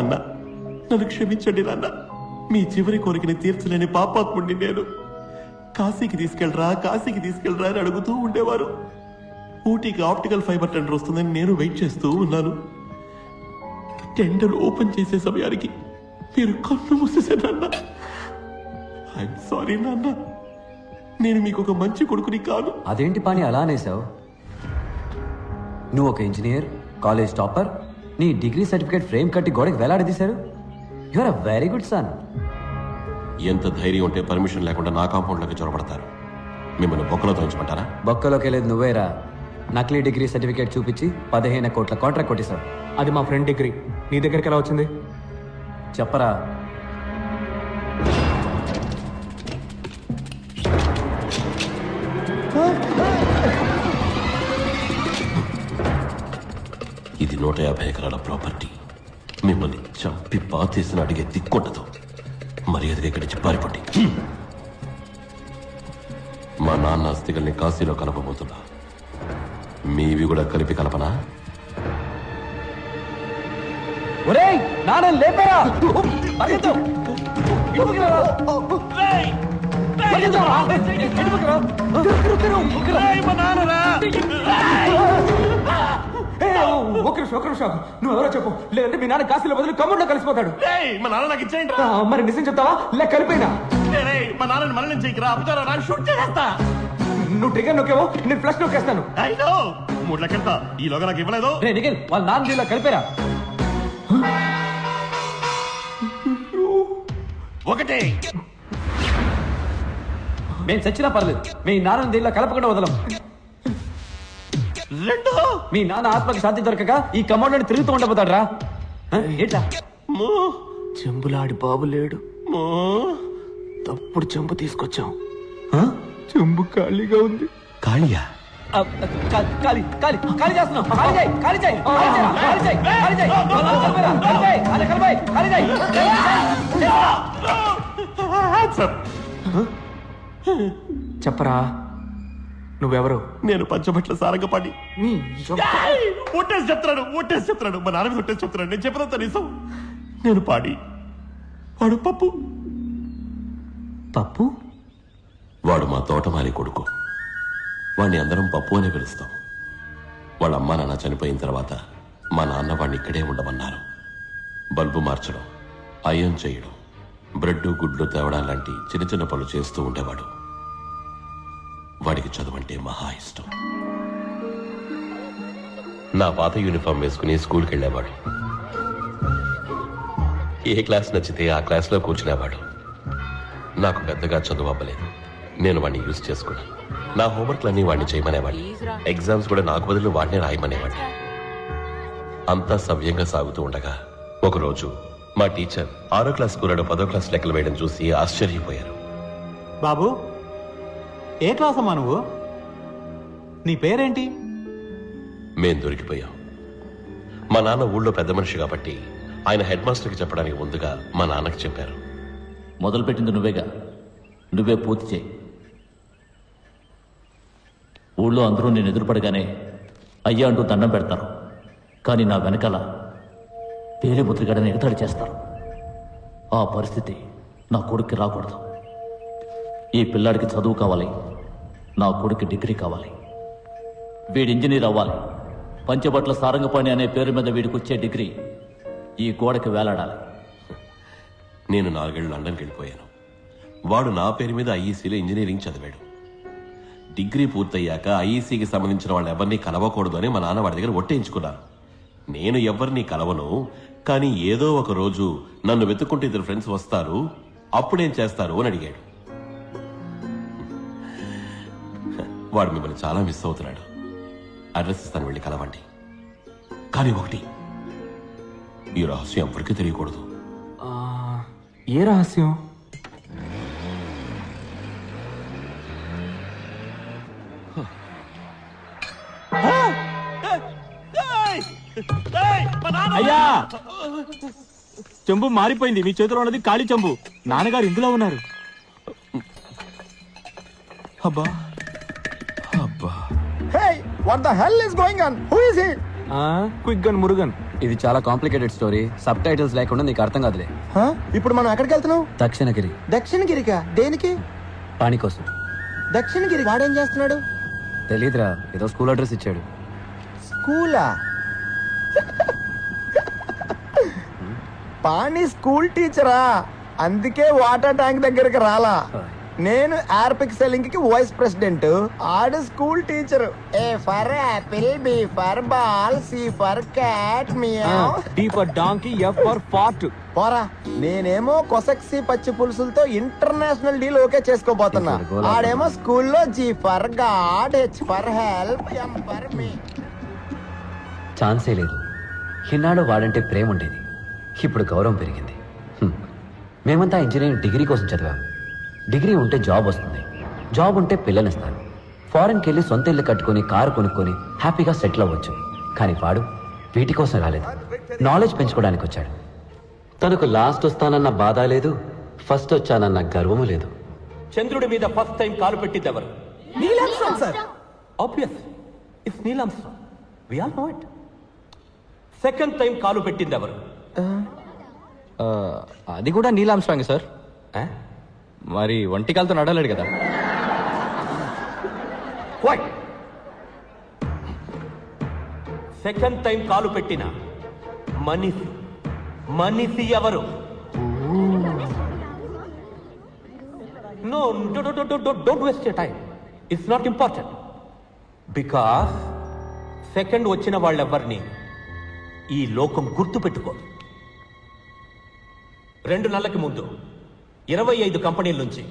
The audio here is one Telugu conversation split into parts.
నాన్న. నన్ను క్షమించండి నాన్న. మీ చివరి కోరికని తీర్చలేని పాపాత్ముడిని నేను. కాశీకి తీసుకెళ్ళరా కాశీకి తీసుకెళ్ళరా అని అడుగుతూ ఉండేవారు. ఊటీకి ఆప్టికల్ ఫైబర్ టెండర్ వస్తుందని నేను వెయిట్ చేస్తూ ఉన్నాను. టెండర్ ఓపెన్ చేసే సమయానికి మీరు కన్ను మూసేశారన్న ఐఎమ్ సారీ నాన్న. నేను మీకు ఒక మంచి కొడుకుని కాను. అదేంటి పని అలా అనేసావు నువ్వు ఒక ఇంజనీర్ కాలేజ్ టాపర్ నీ డిగ్రీ సర్టిఫికేట్ ఫ్రేమ్ కట్టి గోడకి వేలాడదీశారు? Your a very good son ఎంత ధైర్యం ఉంటే పర్మిషన్ లేకుండా నా కాంపౌండ్లోకి చొరబడతారు. మిమ్మల్ని బొక్కలో ఉంచమంటారా బొక్కలోకి వెళ్ళేది నువ్వేరా? నకిలీ డిగ్రీ సర్టిఫికేట్ చూపించి పదిహేను కోట్ల కాంట్రాక్ట్ కొట్టేశావు. అది మా ఫ్రెండ్ డిగ్రీ. నీ దగ్గరికి ఎలా వచ్చింది? చెప్పరా. ఇది నూట యాభై ఎకరాల ప్రాపర్టీ మిమ్మల్ని చంపి పాతేసిన అడిగే దిక్కుండదు మర్యాదగా ఇక్కడి నుంచి పారిపోండి. మా నాన్న అస్థికల్ని కాశీలో కలపబోతున్నా. మీవి కూడా కలిపి కలపనా? ఒరేయ్ నాన్న లేపరా. పరిగెత్తు. ఇటుపక్కకి రా. రా. ఒక్క నిమిషం ఒక్క నిమిషం. నువ్వు ఎవరో చెప్పు. లేదంటే మీ నాన్న కాశీలో బదులు కమ్ముడిలో కలిసిపోతాడు. మా నాన్న నాకు ఇచ్చేయండి ఆ, మరి నిజం చెప్తావా? లేక కలిపోయినా మా నాన్నని మరణం చేయకరా అప్పుతారా నా షూట్ చేసేస్తా. నువ్వు ట్రిగర్ నొక్కేవో? నేను ఫ్లష్ నొక్కేస్తాను. అయినో మూడు లెక్కెళ్తా ఈలోగా నాకు ఇవ్వలేదు. రే నిఖిల్ వాళ్ళ నాన్న దీనిలో కలిపారా. ఒకటే. మేము చచ్చినా పర్లేదు. మీ నాన్న దీనిలో కలపకుండా వదలం. రెండు మీ నాన్న ఆత్మకి శాంతి దొరకక ఈ కమాండ్ తిరుగుతూ ఉండబోతాడు రా ఏంటా మూ. చెంబులాడి బాబు లేడు. మూ. తప్పుడు చెంబు తీసుకొచ్చాం. చెంబు ఖాళీగా ఉంది. చేస్తున్నాం. చేయి చేయి చేయి చేయి చేయి. చేయి సార్ చెప్పరా? నువ్వెవరు? నేను పంచబట్ల సారంగపాటి నీ ఒట్టేసి చెప్తున్నాడు ఒట్టేసి చెప్తున్నాడు మా నాన్న మీద ఒట్టేసి చెప్తున్నాడు. నేను చెప్పదంతా నిజం నేను పాడి. వాడు పప్పు. పప్పు? వాడు మా తోటమాలి కొడుకు. వాడిని అందరం పప్పు అనే పిలుస్తాం. వాళ్ళ అమ్మా నాన్న చనిపోయిన తర్వాత మా నాన్న వాడిని ఇక్కడే ఉండమన్నారు. బల్బు మార్చడం అయం చేయడం బ్రెడ్ గుడ్లు తేవడం లాంటి చిన్న చిన్న పనులు చేస్తూ ఉండేవాడు. వాడికి చదువంటే మహా ఇష్టం. నా పాత యూనిఫామ్ వేసుకుని స్కూల్కి వెళ్ళేవాడు ఏ క్లాస్ నచ్చితే ఆ క్లాస్లో కూర్చునేవాడు. నాకు పెద్దగా చదువు అవ్వలేదు. నేను వాడిని యూజ్ చేసుకున్నాను నా హోంవర్క్లన్నీ వాడిని చేయమనేవాడిని. ఎగ్జామ్స్ కూడా నాకు బదులు వాడిని రాయమనేవాడిని. అంతా సవ్యంగా సాగుతూ ఉండగా ఒకరోజు మా టీచర్ ఆరో క్లాస్ కూరడు పదో క్లాస్ లెక్కలు వేయడం చూసి ఆశ్చర్యపోయారు. బాబు ఏ క్లాస్ అమ్మా నువ్వు? నీ పేరేంటి? మేం దొరికిపోయాం. మా నాన్న ఊళ్ళో పెద్ద మనిషి కాబట్టి ఆయన హెడ్ మాస్టర్కి చెప్పడానికి ముందుగా మా నాన్నకి చెప్పారు. మొదలుపెట్టింది నువ్వేగా? నువ్వే పూర్తి చేయి. ఊళ్ళో అందరూ నేను ఎదురుపడగానే అయ్యా అంటూ దండం పెడతారు. కానీ నా వెనకాల వేరే ముద్రగడని ఎగతాళి చేస్తారు. ఆ పరిస్థితి నా కొడుక్కి రాకూడదు. ఈ పిల్లాడికి చదువు కావాలి. నా కొడుకు డిగ్రీ కావాలి. వీడి ఇంజనీర్ అవ్వాలి. పంచబట్ల సారంగపాణి అనే పేరు మీద వీడికి వచ్చే డిగ్రీ ఈ గోడకి వేలాడాలి. నేను నాలుగేళ్ళు లండన్కి వెళ్ళిపోయాను. వాడు నా పేరు మీద ఐఈసీలో ఇంజనీరింగ్ చదివాడు. డిగ్రీ పూర్తయ్యాక ఐఈసీకి సంబంధించిన వాళ్ళు ఎవరిని కలవకూడదు అని మా నాన్న వాడి దగ్గర ఒట్టేయించుకున్నాను నేను ఎవరిని కలవను కానీ ఏదో ఒక రోజు నన్ను వెతుక్కుంటే ఇద్దరు ఫ్రెండ్స్ వస్తారు అప్పుడేం చేస్తారు అని అడిగాడు. వాడు మిమ్మల్ని చాలా మిస్ అవుతున్నాడు. అడ్రస్ ఇస్తాను వెళ్ళి కలవండి. కానీ ఒకటి ఈ రహస్యం ఎవరికీ తెలియకూడదు. ఆ, ఏ రహస్యం? అయ్యా! చెంబు మారిపోయింది మీ చేతిలో ఉన్నది ఖాళీ చెంబు. నాన్నగారు ఇందులో ఉన్నారు. అబ్బా! Hey, what the hell is going on? Who is he? Quick gun Murugan. ఇది చాలా కాంప్లికేటెడ్ స్టోరీ సబ్ టైటిల్స్ లేకుండా నీకు అర్థం కాదులే. హా? ఇప్పుడు మనం ఎక్కడికి వెళ్తున్నాం? దక్షిణగిరి. దక్షిణగిరికా? దేనికి? పాణి కోసం దక్షిణగిరి వాడేం చేస్తున్నాడు? తెలీదురా ఏదో స్కూల్ అడ్రస్ ఇచ్చాడు. స్కూలా? పాణి స్కూల్ టీచరా? అందుకే వాటర్ ట్యాంక్ దగ్గరికి రాలా. నేను ఆర్పిక్ సెల్లింగ్కి వైస్ ప్రెసిడెంట్ ఆడు school teacher A for apple B for ball C for cat meow D for donkey F for fart పోరా నేనేమో కొసక్సి పచ్చి పులుసులతో ఇంటర్నేషనల్ డీల్ ఓకే చేసుకోబోతున్నా. ఆడేమో స్కూల్లో G for god H for help M for me ఛాన్సే లేదు. ఇన్నాళ్ళు వాడంటే ప్రేమ ఉండేది ఇప్పుడు గౌరవం పెరిగింది. మేమంతా ఇంజనీరింగ్ డిగ్రీ కోసం చదివాం. డిగ్రీ ఉంటే జాబ్ వస్తుంది. జాబ్ ఉంటే పిల్లనిస్తారు ఫారెన్కి వెళ్ళి సొంత ఇల్లు కట్టుకొని కారు కొనుక్కొని హ్యాపీగా సెటిల్ అవ్వచ్చు. కానీ వాడు వీటి కోసం రాలేదు. నాలెడ్జ్ పెంచుకోవడానికి వచ్చాడు. తనకు లాస్ట్ వస్తానన్న బాధ లేదు ఫస్ట్ వచ్చానన్న గర్వము లేదు. చంద్రుడి మీద ఫస్ట్ టైం కాలు పెట్టింది ఎవరు? Obvious it's Neil Armstrong we all know it second time కాలు పెట్టింది ఎవరు? అది కూడా నీలాంశాంగ్ సార్ మరి ఒంటి కాలతో నడలేడు కదా సెకండ్ టైం కాలు పెట్టిన మనిషి. మనిషి ఎవరు? No don't waste your time it's not important because second వచ్చిన వాళ్ళెవ్వరిని ఈ లోకం గుర్తుపెట్టుకోదు. రెండు నెలలకి ముందు. ఇరవై ఐదు కంపెనీల నుంచి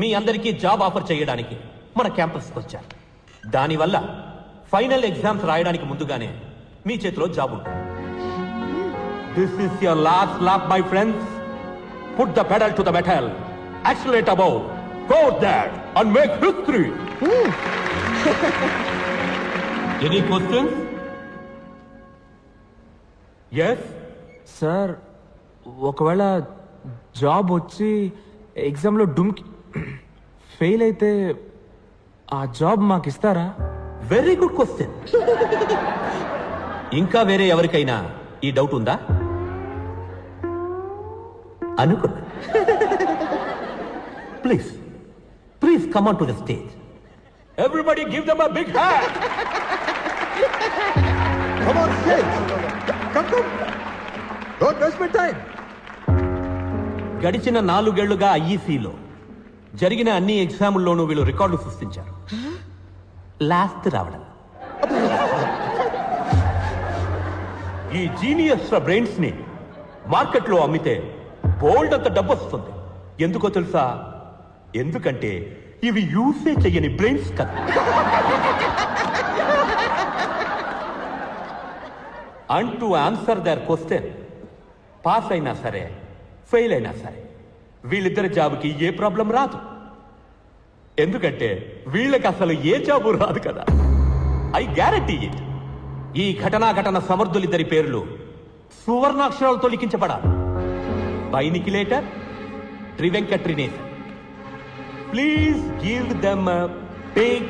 మీ అందరికీ జాబ్ ఆఫర్ చేయడానికి మన క్యాంపస్కి వచ్చారు. దానివల్ల ఫైనల్ ఎగ్జామ్స్ రాయడానికి ముందుగానే మీ చేతిలో జాబ్ ఉంటుంది. This is your last lap my friends put the pedal to the metal accelerate above go that and make history any questions yes sir ఒకవేళ జాబ్ వచ్చి ఎగ్జామ్లో డుమ్కి ఫెయిల్ అయితే ఆ జాబ్ మాకు ఇస్తారా వెరీ గుడ్ క్వశ్చన్ ఇంకా వేరే ఎవరికైనా ఈ డౌట్ ఉందా? అనుకున్నా. Please please come on to the stage everybody give them a big hand గడిచిన నాలుగేళ్ళుగా ఐఈసీలో జరిగిన అన్ని ఎగ్జాముల్లోనూ వీళ్ళు రికార్డులు సృష్టించారు. లాస్ట్ రావడం. ఈ జీనియస్ బ్రెయిన్స్ని మార్కెట్లో అమ్మితే బోల్డ్ అంత డబ్బు వస్తుంది ఎందుకో తెలుసా? ఎందుకంటే ఇవి యూసే చెయ్యని బ్రెయిన్స్ కదా. And to answer their question. Pass అయినా సరే ఫెయిల్ అయినా సరే వీళ్ళిద్దరి జాబ్కి ఏ ప్రాబ్లం రాదు. ఎందుకంటే వీళ్ళకి అసలు ఏ జాబు రాదు కదా. I guarantee it. ఈ ఘటనా ఘటన సమర్థులిద్దరి పేర్లు సువర్ణాక్షరాలతో లిఖించబడాలి. బైనికిలేటర్ ట్రివెంకట్రినేసన్ ప్లీజ్ గివ్ దెమ్ బిగ్